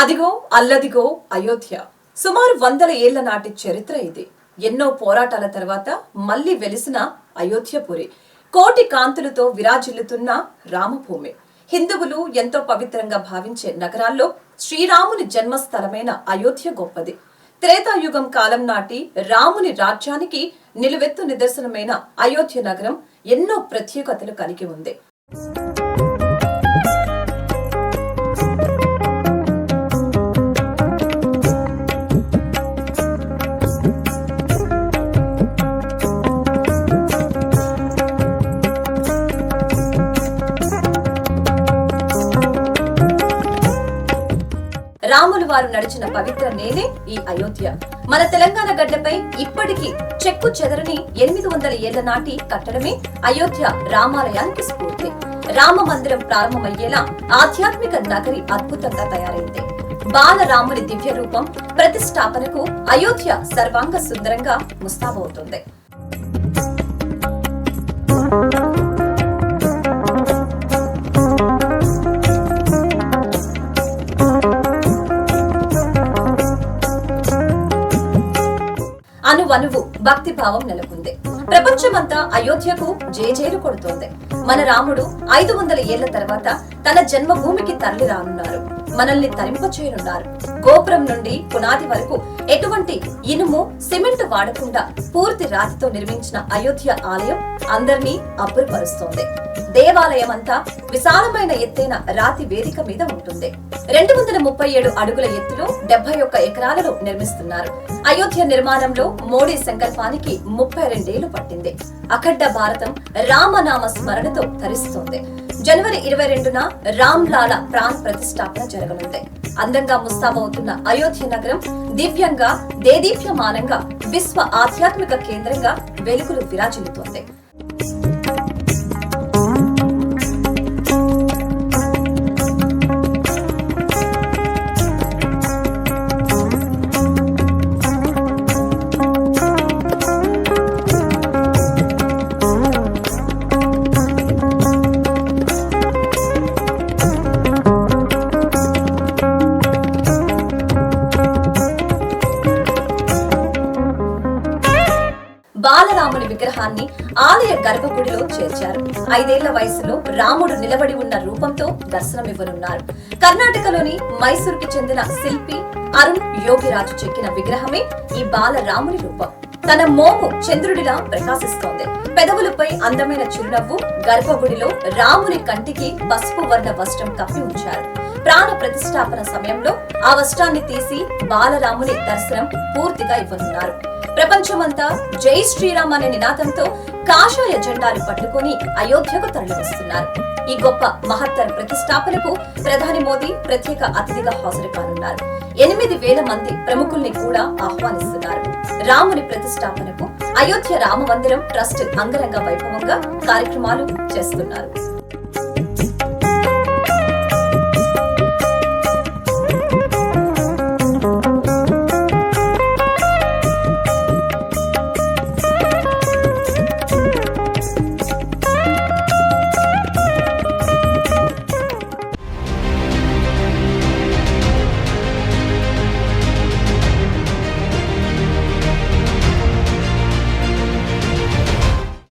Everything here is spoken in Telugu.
అదిగో అల్లదిగో అయోధ్య. సుమారు వందల ఏళ్ళ నాటి చరిత్ర ఇది. ఎన్నో పోరాటాల తర్వాత మళ్ళీ వెలిసిన అయోధ్యపురి. కోటి కాంతులతో విరాజిల్లుతున్న రామభూమి. హిందువులు ఎంతో పవిత్రంగా భావించే నగరాల్లో శ్రీరాముని జన్మస్థలమైన అయోధ్య గొప్పది. త్రేతాయుగం కాలం నాటి రాముని రాజ్యానికి నిలువెత్తు నిదర్శనమైన అయోధ్య నగరం ఎన్నో ప్రత్యేకతలు కలిగి ఉంది. రాములు వారు నడిచిన పవిత్ర నేలే ఈ అయోధ్య. మన తెలంగాణ గడ్డపై ఇప్పటికీ చెక్కు చెదరని ఎనిమిది వందల ఏళ్ళ నాటి కట్టడమే అయోధ్య రామాలయానికి స్ఫూర్తి. రామ మందిరం ప్రారంభమయ్యేలా ఆధ్యాత్మిక నగరి అద్భుతంగా తయారైంది. బాలరాముని దివ్య రూపం ప్రతిష్టాపనకు అయోధ్య సర్వాంగ సుందరంగా ముస్తాబవుతుంది. అనువనువు భక్తి భావం నెలకొంది. ప్రపంచమంతా అయోధ్యకు జేజేలు కొడుతోంది. మన రాముడు ఐదు వందల ఏళ్ళ తర్వాత తన జన్మభూమికి తరలి రానున్నారు. మనల్ని తరింపచేయనున్నారు గోపురం నుండి పునాది వరకు ఎటువంటి ఇనుము సిమెంట్ వాడకుండా పూర్తి రాతితో నిర్మించిన అయోధ్య ఆలయం అందరినీ అబ్బురపరుస్తోంది. దేవాలయం అంతా విశాలమైన ఎత్తైన రాతి వేదిక మీద ఉంటుంది. రెండు వందల ముప్పై ఏడు అడుగుల ఎత్తులో డెబ్బై ఒక్క ఎకరాలలో నిర్మిస్తున్నారు. అయోధ్య నిర్మాణంలో మోడీ సంకల్పానికి ముప్పై రెండేళ్ళు పట్టింది. అఖండ భారతం రామనామ స్మరణతో ధరిస్తోంది. జనవరి ఇరవై రెండున రామ్ ప్రాణ ప్రతిష్టాపన జరగనుంది. అందంగా ముస్తాబవుతున్న అయోధ్య నగరం దివ్యంగా దేదీప్యమానంగా విశ్వ ఆధ్యాత్మిక కేంద్రంగా వెలుగులు విరాజిల్లుతోంది. విగ్రహాన్ని ఆలయ గర్భగుడిలో చేర్చారు. ఐదేళ్ళ వయసులో రాముడు నిలబడి ఉన్న రూపంతో దర్శనమివ్వనున్నారు. కర్ణాటకలోని మైసూరుకి చెందిన శిల్పి అరుణ్ యోగిరాజు చెక్కిన విగ్రహమే ఈ బాలరాముని రూపం. తన మోము చంద్రుడిలా ప్రకాశిస్తోంది. పెదవులపై అందమైన చిరునవ్వు గర్భగుడిలో రాముని కంటికి పసుపు వర్ణ వస్త్రం కప్పి ఉంచారు. ప్రాణ ప్రతిష్టాపన సమయంలో ఆ వస్త్రాన్ని తీసి బాలరాముని దర్శనం పూర్తిగా ఇవ్వనున్నారు. ప్రపంచమంతా జై శ్రీరామ్ అనే నినాదంతో కాషాయ జెండాలు పట్టుకొని అయోధ్యకు తరలివస్తున్నారు. ఈ గొప్ప మహత్తర ప్రతిష్టాపనకు ప్రధాని మోదీ ప్రత్యేక అతిథిగా హాజరు కానున్నారు ఎనిమిది వేల మంది ప్రముఖుల్ని కూడా ఆహ్వానిస్తున్నారు. రాముని ప్రతిష్టాపనకు అయోధ్య రామ మందిరం ట్రస్ట్ అంగరంగ వైభవంగా కార్యక్రమాలు చేస్తున్నారు.